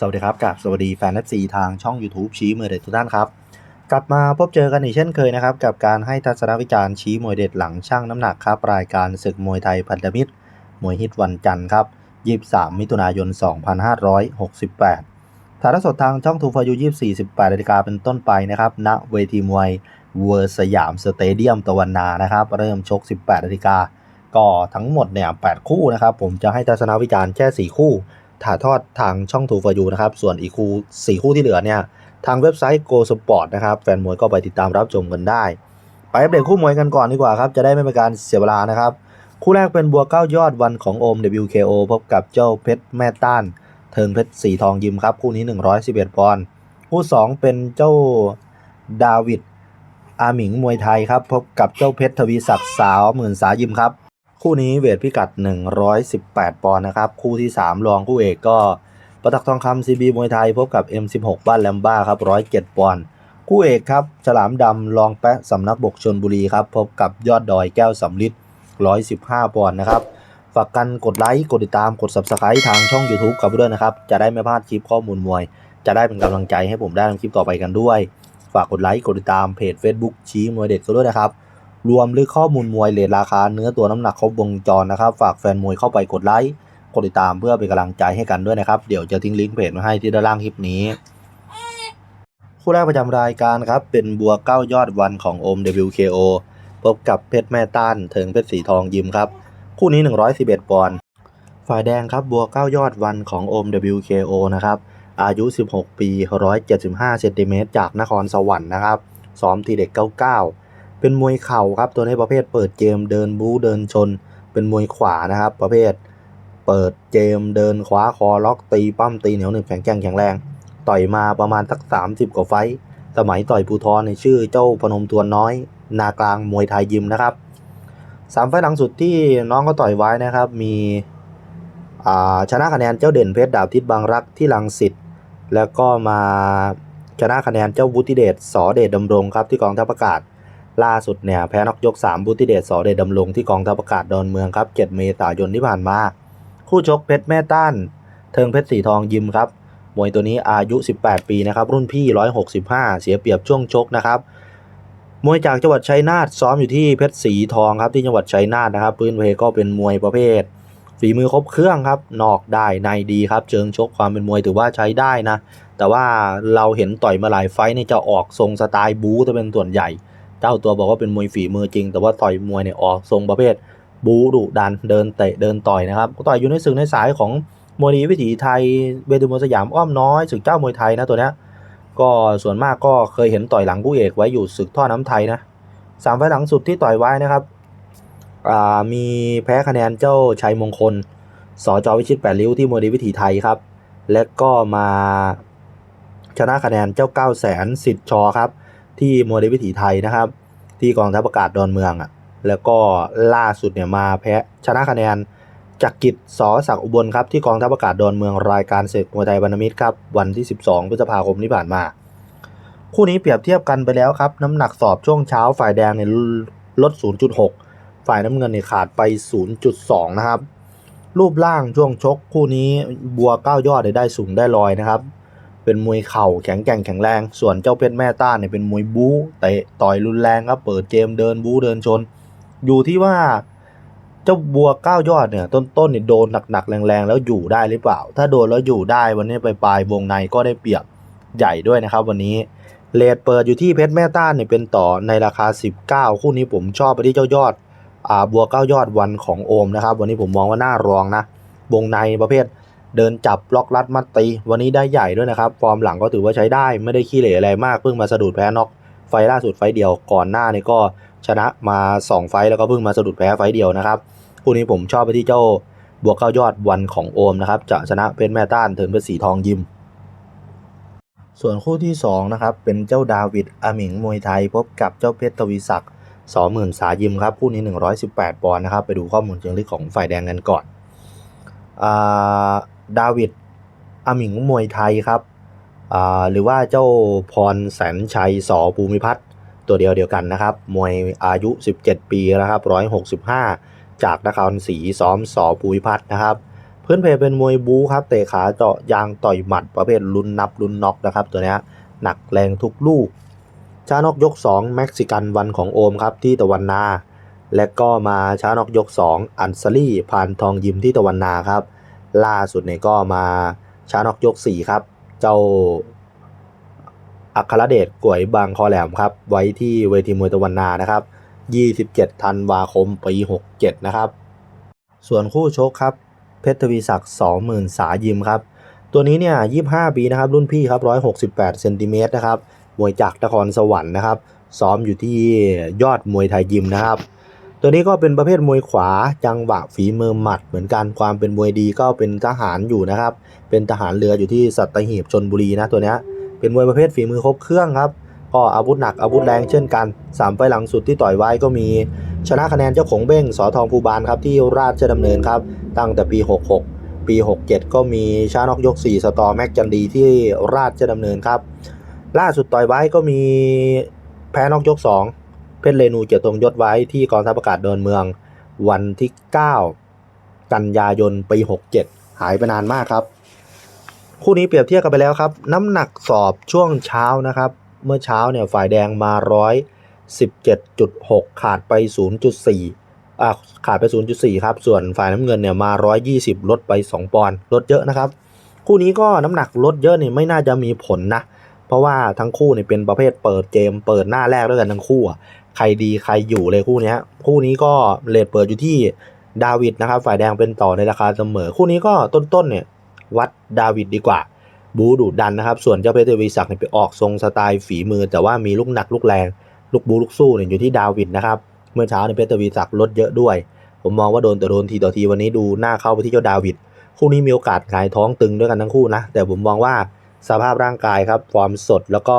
สวัสดีครับกับสวัสดีแฟน FC ทางช่อง YouTube ชี้มวยเด็ดทุกท่านครับ กลับมาพบเจอกันอีกเช่นเคยนะครับ กับการให้ทัศนวิจารณ์ชี้มวยเด็ดหลังช่างน้ำหนักครับรายการศึกมวยไทยพันธมิตร มวยฮิตวันจันทร์ครับ 23 มิถุนายน 2568 ถ่ายทอดสดทางช่องทูฟายู24 18นาฬิกาเป็นต้นไปนะครับณเวทีมวยเวอร์สยามสเตเดียมตะวันนานะครับ เริ่มชก 18นาฬิกาก็ทั้งหมดเนี่ย8คู่นะครับ ผมจะให้ทัศนวิจารณ์แค่ 4 คู่ ถ่ายทอดทางช่องทูฟายูนะครับ ส่วนอีกคู่4คู่ที่เหลือเนี่ย ทางเว็บไซต์ Go Sport นะครับ แฟนมวยก็ไปติดตามรับชมกันได้ ไปอัปเดตคู่มวยกันก่อนดีกว่าครับ จะได้ไม่เป็นการเสียเวลานะครับ คู่แรกเป็นบัวเก้ายอดวันของโอม WKO พบกับเจ้าเพชรแม่ต้าน เทิงเพชรสีทองยิมครับ คู่นี้ 111ปอนด์คู่ 2 เป็นเจ้าดาวิดอาหมิงมวยไทยครับพบกับเจ้าเพชรทวีศักดิ์สาวหมื่นสายิมครับ คู่นี้เวทพิกัด 118 ปอนด์นะครับ คู่ที่ 3 รองคู่เอกก็ประตักทองคำ CB มวยไทยพบกับ M16 บ้านแลมบ้าครับ107 ปอนด์คู่เอกครับ ฉลามดำรองแปะสำนักบกชนบุรีครับ พบกับยอดดอยแก้วสำลิด115 ปอนด์นะครับ ฝากกันกดไลค์ กดติดตามกด Subscribe ทางช่อง YouTube กับด้วยนะครับ จะได้ไม่พลาดคลิปข้อมูลมวย จะได้เป็นกำลังใจให้ผมได้ทำคลิปต่อไปกันด้วย ฝากกดไลค์ กดติดตามเพจ Facebook ชี้มวยเด็ดก็ด้วยนะครับ รวมลึกข้อมูลมวยเลทราคาเนื้อตัวน้ำหนักครบวงจรนะครับ ฝากแฟนมวยเข้าไปกดไลค์กดติดตามเพื่อเป็นกำลังใจให้กันด้วยนะครับ เดี๋ยวจะทิ้งลิงก์เพจมาให้ที่ด้านล่างคลิปนี้ คู่แรกประจำรายการครับ เป็นบัวเก้ายอดวันของโอม WKO พบกับเพชรแม่ต้านเถิงเพชรสีทองยิมครับ คู่นี้ 111ปอนด์ฝ่ายแดงครับบัวเก้ายอดวันของโอม WKO นะครับอายุ 16 ปี 175 เซนติเมตรจากนครสวรรค์นะครับซ้อมทีเด็ก 99 เป็นมวยเข่าครับตัวนี้ประเภทเปิดเกมเดินบู๊เดินชน เป็นมวยขวานะครับ ประเภท เปิดเกมเดินขวาคอล็อกตีปั้มตีเหนียวหนึ่งแข็งแกร่งแข็งแรง ต่อยมาประมาณสัก 30 กว่าไฟสมัยต่อยภูทรในชื่อเจ้าพนมทวนน้อย นากลางมวยไทยยิมนะครับสามไฟต์หลังสุดที่น้องก็ต่อยไว้นะครับ มีชนะคะแนนเจ้าเด่นเพชรดาบทิศบางรักที่ลังสิตแล้วก็มาชนะคะแนนเจ้าวุฒิเดชสอเดชดำรงครับที่กองทัพอากาศ ล่าสุดเนี่ยแพ้นอกยก 3 บุติเดชสอเดชดำรงที่กองทัพอากาศดอนเมืองครับ 7 เมษายนที่ผ่านมา คู่ชกเพชรแม่ต้าน เทิงเพชรสีทองยิมครับ มวยตัวนี้อายุ 18 ปีนะครับ รุ่นพี่ 165 เสียเปรียบช่วงชกนะครับ มวยจากจังหวัดชัยนาทซ้อมอยู่ที่เพชรสีทองครับที่จังหวัดชัยนาทนะครับ พื้นเพก็เป็นมวยประเภท ฝีมือครบเครื่องครับนอกได้ในดีครับ เชิงชกความเป็นมวยถือว่าใช้ได้นะ แต่ว่าเราเห็นต่อยมาหลายไฟนี่จะออกทรงสไตล์บู๊จะเป็นส่วนใหญ่ เจ้าตัวบอกว่าเป็นมวยฝีมือจริง แต่ว่าต่อยมวยเนี่ยออกทรงประเภท บูดุดันเดินเตะเดินต่อยนะครับก็ต่อยอยู่ในศึกในสายของมวยดีวิถีไทยเวทีมวยสยามอ้อมน้อยศึกเจ้ามวยไทยนะตัวเนี้ยก็ส่วนมากก็เคยเห็นต่อยหลังคู่เอกไว้อยู่ศึกท่อน้ำไทยนะสามไฟล์หลังสุดที่ต่อยไว้นะครับมีแพ้คะแนนเจ้าชัยมงคลสจวิชิตแปดริ้วที่มวยดีวิถีไทยครับ และก็มาชนะคะแนนเจ้าเก้าแสนสิทธิ์ชอครับ ที่โมเดลวิถีไทยนะครับ ที่กองทัพอากาศดอนเมืองอะแล้วก็ล่าสุดเนี่ยมาแพ้ชนะคะแนนจากกิจสอศักอุบลครับที่กองทัพอากาศดอนเมืองรายการศึกมวยไทยบรรณมิตรครับวันที่ 12 พฤษภาคมที่ผ่านมา คู่นี้เปรียบเทียบกันไปแล้วครับ น้ำหนักสอบช่วงเช้าฝ่ายแดงเนี่ยลด 0.6 ฝ่ายน้ำเงินเนี่ยขาดไป 0.2 นะครับ รูปร่างช่วงชกคู่นี้บัวเก้ายอดได้สูงได้ลอยนะครับ เป็นมวยเข่าแข็งแกร่งแข็งแรง ส่วนเจ้าเพชรแม่ต้านเนี่ยเป็นมวยบู๊เตะต่อยรุนแรงครับเปิดเกมเดินบู๊เดินชน อยู่ที่ว่าเจ้าบัวเก้ายอดเนี่ยต้นๆเนี่ยโดนหนักๆแรงๆแล้วอยู่ได้หรือเปล่า ถ้าโดนแล้วอยู่ได้วันนี้ไปปลายวงในก็ได้เปรียบใหญ่ด้วยนะครับ วันนี้เลทเปิดอยู่ที่เพชรแม่ต้านเนี่ยเป็นต่อในราคา 19 คู่นี้ผมชอบไปที่เจ้ายอดอ่าบัวเก้ายอดวันของโอมนะครับ วันนี้ผมมองว่าน่ารองนะวงในประเภท เดินจับล็อกลัดมัดตี วันนี้ได้ใหญ่ด้วยนะครับ ฟอร์มหลังก็ถือว่าใช้ได้ไม่ได้ขี้เหร่อะไรมากเพิ่งมาสะดุดแพ้น็อกไฟล่าสุดไฟเดียวก่อนหน้านี่ก็ชนะมา 2 ไฟแล้วก็เพิ่งมาสะดุดแพ้ไฟเดียวนะครับคู่นี้ผมชอบไปที่เจ้าบวกเก้ายอดวันของโอมนะครับจะชนะเป็นแม่ต้านเถินเป็นสีทองยิม ส่วนคู่ที่2นะครับเป็นเจ้าดาวิดอามิงมวยไทยพบกับเจ้าเพชรทวีศักดิ์สองหมื่นสายิมครับคู่นี้ 118ปอนด์นะครับไปดูข้อมูลเชิงลึกของฝ่ายแดงกันก่อนอ่า ดาวิดอามิงมวยไทยครับหรือว่าเจ้าพรแสนชัยสอภูมิพัฒน์ตัวเดียวเดียวกันนะครับ มวยอายุ 17 ปีนะครับ 165 จากนครศรีซ้อมสอภูมิพัฒน์นะครับเพื้นเพเป็นมวยบู๊ครับเตะขาเจาะยางต่อยหมัดประเภทลุนนับลุนน็อกนะครับ ตัวเนี้ยหนักแรงทุกลูก ชานอกยก 2 เม็กซิกันวันของโอมครับที่ตะวันนา และก็มาชานอกยก 2 อันซารี่ผ่านทองยิมที่ตะวันนาครับ ล่าสุดเนี่ยก็มาชานอกยก 4 ครับ เจ้าอัครเดชกวยบางคอแหลมครับ ไว้ที่เวทีมวยตะวันนานะครับ 27 ธันวาคม ปี 67 นะครับ ส่วนคู่ชกครับ เพชรทวีศักดิ์20,000 สายิมครับ ตัวนี้เนี่ย 25 ปีนะครับ รุ่นพี่ครับ 168 เซนติเมตรนะครับ มวยจากนครสวรรค์นะครับ ซ้อมอยู่ที่ยอดมวยไทยยิมนะครับ ตัวนี้ก็เป็นประเภทมวยขวาจังหวะฝีมือหมัดเหมือนกันความเป็นมวยดีก็เป็นทหารอยู่นะครับ เป็นทหารเรืออยู่ที่สัตหีบชนบุรีนะตัวนี้เป็นมวยประเภทฝีมือครบเครื่องครับก็อาวุธหนักอาวุธแรงเช่นกันสามไฟหลังสุดที่ต่อยไว้ก็มี ชนะคะแนนเจ้าของเบ้งสอทองภูบาลครับที่ราชดำเนินครับตั้งแต่ปี 66 ปี 67 ก็มีชานอกยก 4 สตอแม็กจันดีที่ราชดำเนินครับ ล่าสุดต่อยไว้ก็มีแพ้นอกยก 2 เพชรเรนูเกียรติตรงยศไว้ที่กองทัพอากาศเดินเมือง วันที่ 9 กันยายนปี67 หายไปนานมากครับ คู่นี้เปรียบเทียบกันไปแล้วครับ น้ำหนักสอบช่วงเช้านะครับ เมื่อเช้าเนี่ยฝ่ายแดงมา117.6 ขาดไป 0.4อ่าขาดไป 0.4 ครับ ส่วนฝ่ายน้ำเงินเนี่ยมา 120 ลดไป 2 ปอนด์ลดเยอะนะครับ คู่นี้ก็น้ำหนักลดเยอะเนี่ยไม่น่าจะมีผลนะ เพราะว่าทั้งคู่เนี่ยเป็นประเภทเปิดเกมเปิดหน้าแรกด้วยกันทั้งคู่อะ ใครดีใครอยู่เลยคู่นี้คู่นี้ก็เลทเปิดอยู่ที่ดาวิดนะครับ ฝ่ายแดงเป็นต่อในราคาเสมอ คู่นี้ก็ต้นๆเนี่ยวัดดาวิดดีกว่า บูดุดันนะครับ ส่วนเจ้าเพชรวีศักดิ์เนี่ยไปออกทรงสไตล์ฝีมือ แต่ว่ามีลูกหนักลูกแรง ลูกบูลูกสู้เนี่ยอยู่ที่ดาวิดนะครับ เมื่อเช้าในยเพชรวีศักดิ์ลดเยอะด้วย ผมมองว่าโดนแต่โดนทีต่อทีวันนี้ดูหน้าเข้าไปที่เจ้าดาวิดคู่นี้มีโอกาสหายท้องตึงด้วยกันทั้งคู่นะแต่ผมมองว่าสภาพร่างกายครับฟอร์มสดแล้วก็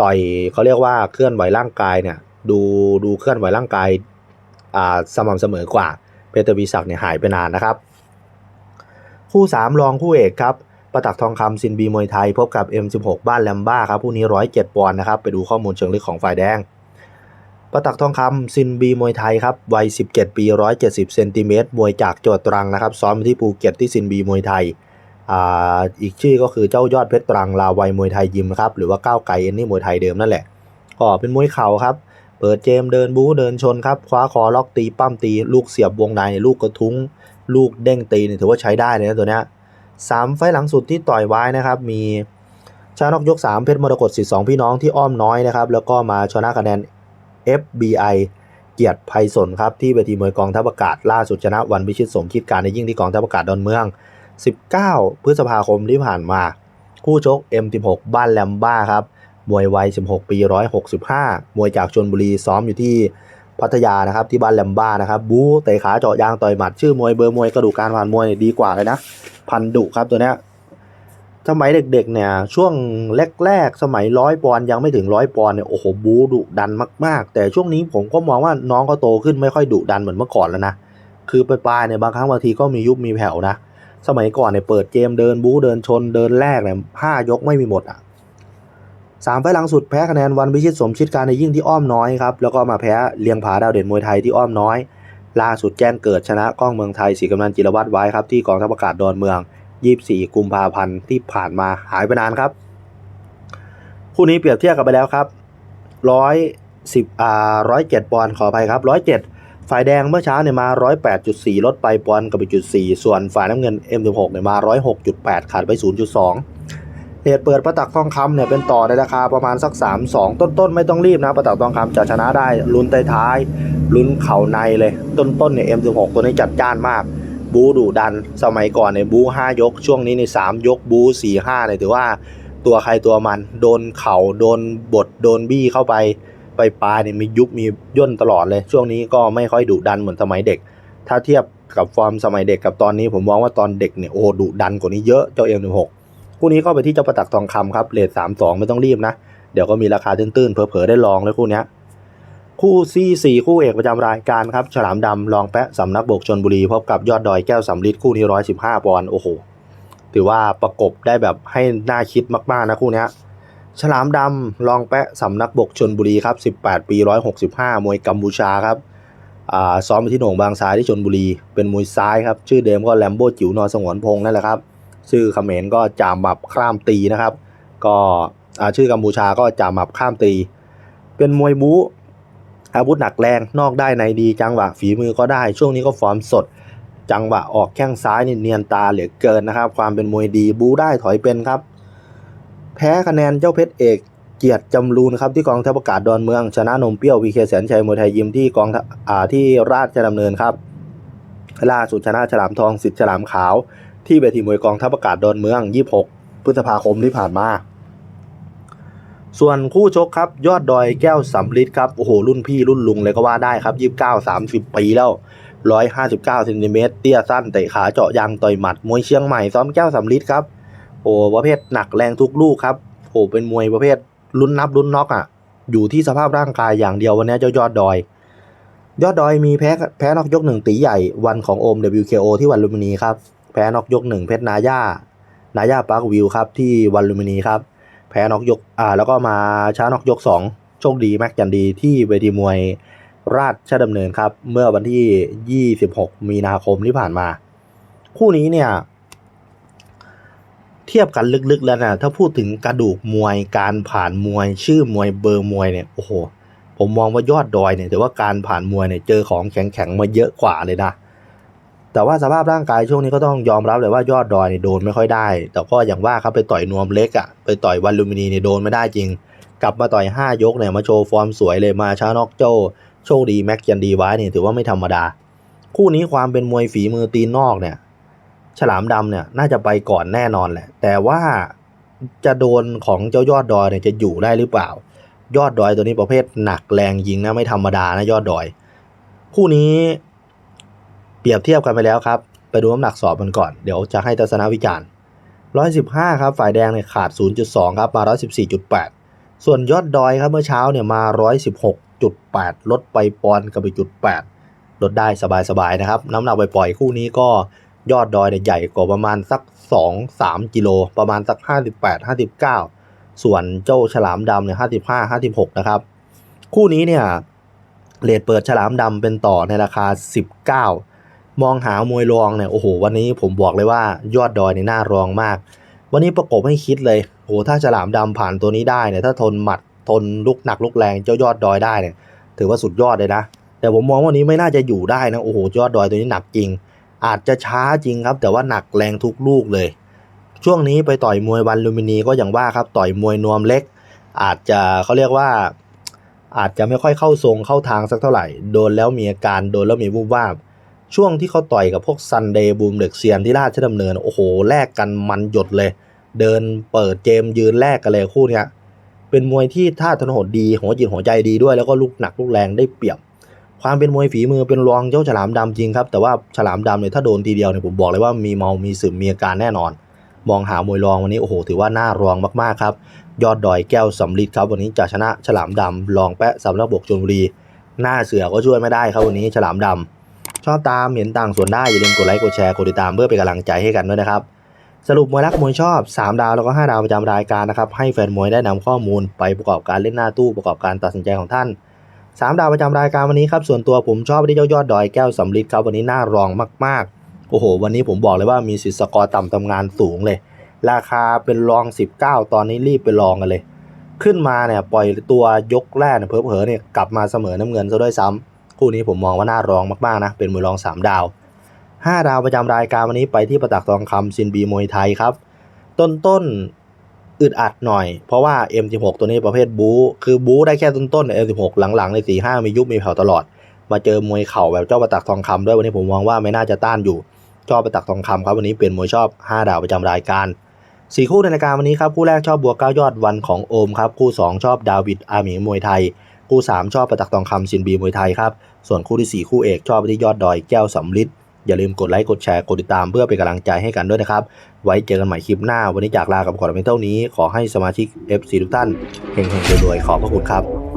ต่อยเขาเรียกว่าเคลื่อนไหวร่างกายเนี่ย ดูดูเคลื่อนไหวร่างกายอ่าสม่ำเสมอกว่าเพชรทวีศักดิ์เนี่ยหายไปนานนะครับ คู่ 3 รองคู่เอกครับประตักทองคำซินบีมวยไทย พบกับ M16 บ้านแลมบ้าครับคู่นี้ 107 ปอนด์นะครับไปดูข้อมูลเชิงลึกของฝ่ายแดงประตักทองคำซินบีมวยไทยครับวัย 17 ปี 170 เซนติเมตรมวยจากจังหวัดตรังนะครับซ้อมที่ภูเก็ตที่ซินบีมวยไทยอ,อีกชื่อก็คือเจ้ายอดเพชรตรังลาวัยมวยไทยยิมครับหรือว่าก้าวไก่เอ็นนี่มวยไทยเดิมนั่นแหละก็เป็นมวยเข่าครับ เปิดเจมเดินบู๊เดินชนครับคว้าคอล็อกตีปั้มตีลูกเสียบวงในลูกกระทุ้ง ลูกเด้งตีเนี่ยถือว่าใช้ได้เลยนะตัวเนี้ยสามไฟหลังสุดที่ต่อยไว้นะครับมีชานอกยก 3 เพชรมรกตสิทธิ์สองพี่น้องที่อ้อมน้อยนะครับแล้วก็มาชนะคะแนน FBI เกียรติไพศลครับที่เวทีมวยกองทัพอากาศล่าสุดชนะวันพิชิตสมคิดการในยิ่งที่กองทัพอากาศดอนเมือง 19 พฤษภาคมที่ผ่านมา คู่ชก M16 บ้านแลมบ้าครับ มวยวัย 16 ปี 165 มวยจากชนบุรีซ้อมอยู่ที่พัทยานะครับที่บ้านแลมบ้านะครับบู๊เตะขาเจาะยางต่อยหมัดชื่อมวยเบอร์มวยกระดูกการผ่านมวยดีกว่าเลยนะ พันดุครับตัวเนี้ยสมัยเด็กๆเนี่ยช่วงแรกๆสมัยร้อยปอนยังไม่ถึงร้อยปอนเนี่ยโอ้โหบูดุดันมากๆ แต่ช่วงนี้ผมก็มองว่าน้องก็โตขึ้นไม่ค่อยดุดันเหมือนเมื่อก่อนแล้วนะคือปลายๆเนี่ยบางครั้งบางทีก็มียุบมีแผ่วนะสมัยก่อนเนี่ยเปิดเกมเดินบูเดินชนเดินแรกเนี่ยห้ายกไม่มีหมดอะ สามไฟล์หลังสุดแพ้คะแนนวันพิชิตสมชิดการในยิ่งที่อ้อมน้อยครับแล้วก็มาแพ้เลียงผาดาวเด่นมวยไทยที่อ้อมน้อย ล่าสุดแจ้งเกิดชนะกล้องเมืองไทยสีกำนันจิรวัตรไว้ครับที่กองทัพอากาศดอนเมือง 24 กุมภาพันธ์ที่ผ่านมาหายไปนานครับคู่นี้เปรียบเทียบกันไปแล้วครับร้อยสิบอ่าร้อยเจ็ดปอนด์ขออภัยครับร้อยเจ็ดฝ่ายแดงเมื่อเช้าเนี่ยมาร้อยแปดจุดสี่ลดไปปอนด์กับไปจุดสี่ส่วนฝ่ายน้ำเงิน M16 เนี่ยมาร้อยหกจุดแปดขาดไปศูนย์จุดสอง เหตุเปิดประตักทองคำเนี่ยเป็นต่อในราคาประมาณสักสามสองต้นๆ ไม่ต้องรีบนะประตักทองคำจะชนะได้ลุ้นท้ายๆลุ้นเข่าในเลย ต้นๆเนี่ย M16 ตัวนี้จัดจ้านมาก บูดุดันสมัยก่อนเนี่ยบูห้ายก ช่วงนี้ในสามยกบูสี่ห้าเนี่ยถือว่าตัวใครตัวมันโดนเข่าโดนบดโดนบี้เข้าไปไปปลายเนี่ยมียุบมีย่นตลอดเลย ช่วงนี้ก็ไม่ค่อยดุดันเหมือนสมัยเด็ก ถ้าเทียบกับฟอร์มสมัยเด็กกับตอนนี้ผมมองว่าตอนเด็กเนี่ยโอ้ดุดันกว่านี้เยอะเจ้าเอ็มหนึ่งหก คู่นี้ก็ไปที่เจ้าประตักทองคำครับเลทสามสองไม่ต้องรีบนะ เดี๋ยวก็มีราคาตื้นๆเผลอๆได้ลองเลยคู่นี้คู่ซี่สี่คู่เอกประจำรายการครับฉลามดำรองแปะสำนักบกชนบุรีพบกับยอดดอยแก้วสำลิดคู่นี้ร้อยสิบห้าปอนด์โอ้โหถือว่าประกบได้แบบให้น่าคิดมากๆนะคู่นี้ฉลามดำรองแปะสำนักบกชนบุรีครับ18ปี165มวยกัมพูชาครับอ่าซ้อมไปที่หน่งบางซ้ายที่ชนบุรี เป็นมวยซ้ายครับ ชื่อเดิมก็แลมโบจิ๋วนอสงวนพงษ์นั่นแหละครับ ชื่อเขมรก็จามหมับข้ามตีนะครับ ก็ชื่อกัมพูชาก็จามหมับข้ามตี เป็นมวยบู๊อาวุธหนักแรงนอกได้ในดีจังหวะฝีมือก็ได้ ช่วงนี้ก็ฟอร์มสด จังหวะออกแข้งซ้ายนี่เนียนตาเหลือเกินนะครับ ความเป็นมวยดีบู๊ได้ถอยเป็นครับ แพ้คะแนนเจ้าเพชรเอกเกียรติจำรูนครับที่กองทัพอากาศดอนเมือง ชนะนมเปรี้ยววีเคแสนชัยมวยไทยยิมที่กองอ่าที่ราชดำเนินครับ ล่าสุดชนะฉลามทองสิทธิ์ฉลามขาว ที่เวทีมวยกองทัพอากาศดอนเมือง 26 พฤษภาคมที่ผ่านมา ส่วนคู่ชกครับ ยอดดอยแก้วสำลิดครับ โอ้โห รุ่นพี่รุ่นลุงเลยก็ว่าได้ครับ 29 30 ปีแล้ว 159เซนติเมตรเตี้ยสั้นเตะขาเจาะยางต่อยหมัด มวยเชียงใหม่ซ้อมแก้วสำลิดครับ โอ้ประเภทหนักแรงทุกลูกครับโอ้เป็นมวยประเภทลุ้นนับลุ้นน็อกอะ อยู่ที่สภาพร่างกายอย่างเดียววันนี้เจ้ายอดดอยยอดดอยมีแพ้แพ้นอกยกหนึ่งตีใหญ่วันของโอม WKO ที่วันลุมพินีครับ แพ้นอกยกหนึ่งเพชรนาย่านาย่าปาร์ควิวครับที่วันลุมพินีครับแพ้นอกยกอ่าแล้วก็มาช้านอกยกสองโชคดีแม็กจันดีที่เวทีมวยราชดำเนินครับ เมื่อวันที่ 26 มีนาคมที่ผ่านมา คู่นี้เนี่ย เทียบกันลึกๆแล้วนะถ้าพูดถึงกระดูกมวยการผ่านมวยชื่อมวยเบอร์มวยเนี่ยโอ้โหผมมองว่ายอดดอยเนี่ยถือว่าการผ่านมวยเนี่ยเจอของแข็งๆมาเยอะกว่าเลยนะ แต่ว่าสภาพร่างกายช่วงนี้ก็ต้องยอมรับเลยว่ายอดดอยเนี่ยโดนไม่ค่อยได้ แต่ก็อย่างว่าครับไปต่อยนวมเล็กอะ่ะไปต่อยวันลูมินีเนี่ยโดนไม่ได้จริง กลับมาต่อย 5 ยกเนี่ยมาโชว์ฟอร์มสวยเลยมาช้านอกโจโชคดีแม็กยันดีไว้เนี่ยถือว่าไม่ธรรมดา คู่นี้ความเป็นมวยฝีมือตีนนอกเนี่ยฉลามดำเนี่ยน่าจะไปก่อนแน่นอนแหละ แต่ว่าจะโดนของเจ้ายอดดอยเนี่ยจะอยู่ได้หรือเปล่า ยอดดอยตัวนี้ประเภทหนักแรงยิงนะไม่ธรรมดานะยอดดอย คู่นี้ ปรียบเทียบกันไปแล้วครับ ไปดูน้ำหนักสอบมันก่อน เดี๋ยวจะให้ทัศนวิจารณ์ 115 ครับ ฝ่ายแดงเนี่ยขาด 0.2 ครับ มา 114.8 ส่วนยอดดอยครับเมื่อเช้าเนี่ยมา 116.8 ลดไปปอนกับไปจุด8ลดได้สบายๆนะครับ น้ำหนักไปปล่อยคู่นี้ก็ยอดดอยเนี่ยใหญ่กว่าประมาณสัก 2-3 กิโล ประมาณสัก 58-59 ส่วนเจ้าฉลามดำเนี่ย55-56 นะครับ คู่นี้เนี่ยเลทเปิดฉลามดำเป็นต่อในราคา 19 มองหามวยรองเนี่ยโอ้โหวันนี้ผมบอกเลยว่ายอดดอยในหน้ารองมาก วันนี้ประกบให้คิดเลยโอ้โหถ้าฉลามดำผ่านตัวนี้ได้เนี่ยถ้าทนหมัดทนลุกหนักลุกแรงเจ้ายอดดอยได้เนี่ยถือว่าสุดยอดเลยนะ แต่ผมมองว่าวันนี้ไม่น่าจะอยู่ได้นะโอ้โหยอดดอยตัวนี้หนักจริง อาจจะช้าจริงครับ แต่ว่าหนักแรงทุกลูกเลย ช่วงนี้ไปต่อยมวยวันลูมินีก็อย่างว่าครับต่อยมวยนวมเล็ก อาจจะเขาเรียกว่า อาจจะไม่ค่อยเข้าทรงเข้าทางสักเท่าไหร่ โดนแล้วมีอาการโดนแล้วมีวูบวาบ ช่วงที่เขาต่อยกับพวกซันเดย์บูมเด็กเซียนที่ราชดำเนิน โอ้โหแลกกันมันหยดเลย เดินเปิดเจมยืนแลกกันเลยคู่เนี้ยเป็นมวยที่ท่าทนหดดีหัวจิตหัวใจดีด้วยแล้วก็ลูกหนักลูกแรงได้เปรียบ ความเป็นมวยฝีมือเป็นรองเจ้าฉลามดำจริงครับแต่ว่าฉลามดำเนี่ยถ้าโดนทีเดียวเนี่ยผมบอกเลยว่ามีเมามีซึมมีอาการแน่นอน มองหามวยรองวันนี้โอ้โหถือว่าน่ารองมากๆครับ ยอดดอยแก้วสำลิดครับวันนี้จะชนะฉลามดำรองแปะสำนักบกชลบุรีหน้าเสือก็ช่วยไม่ได้ครับวันนี้ฉลามดำ ชอบตามเห็นต่างส่วนได้อย่าลืมกดไลค์กดแชร์กดติดตามเพื่อเป็นกำลังใจให้กันด้วยนะครับ สรุปมวยรักมวยชอบ 3 ดาวแล้วก็ 5 ดาวประจำรายการนะครับให้แฟนมวยได้นำข้อมูลไปประกอบการเล่นหน้าตู้ประกอบการตัดสินใจของท่าน 3 ดาวประจำรายการวันนี้ครับส่วนตัวผมชอบที่เจ้ายอดดอยแก้วสำลิดครับวันนี้น่ารองมากๆโอ้โห วันนี้ผมบอกเลยว่ามีสิทธิ์สกอร์ต่ำทำงานสูงเลย ราคาเป็นรอง 19 ตอนนี้รีบไปลองกันเลย ขึ้นมาเนี่ยปล่อยตัวยกแรกเนี่ยเผลอเนี่ยกลับมาเสมอน้ำเงินซะด้วยซ้ำ คู่นี้ผมมองว่าน่ารองมากๆนะ เป็นมวยรอง 3 ดาว 5 ดาวประจำรายการวันนี้ไปที่ประตักทองคำซินบีมวยไทยครับ ต้นต้นๆอึดอัดหน่อย เพราะว่า M16 ตัวนี้ประเภทบู๊คือบู๊ได้แค่ต้นๆใน M16 หลังๆใน4 5มียุบมีแผ่วตลอด มาเจอมวยเข่าแบบเจ้าประตักทองคำด้วยวันนี้ผมมองว่าไม่น่าจะต้านอยู่ชอบประตักทองคำครับวันนี้เป็นมวยชอบ 5 ดาวประจำรายการสี่คู่ในรายการวันนี้ครับ คู่แรกชอบบัวเก้ายอดวันของโอมครับ คู่ 2 ชอบดาวิดอาหมิงมวยไทย คู่ 3 ชอบประตักทองคำซินบีมวยไทยครับ ส่วนคู่ที่ 4 คู่เอกชอบไปที่ยอดดอยแก้วสำลิดอย่าลืมกดไลค์ กดแชร์ กดติดตามเพื่อเป็นกำลังใจให้กันด้วยนะครับ ไว้เจอกันใหม่คลิปหน้า วันนี้จากลากับคอเพียงเท่านี้ ขอให้สมาชิก FC ทุกท่านเฮงๆรวยๆขอบพระคุณครับ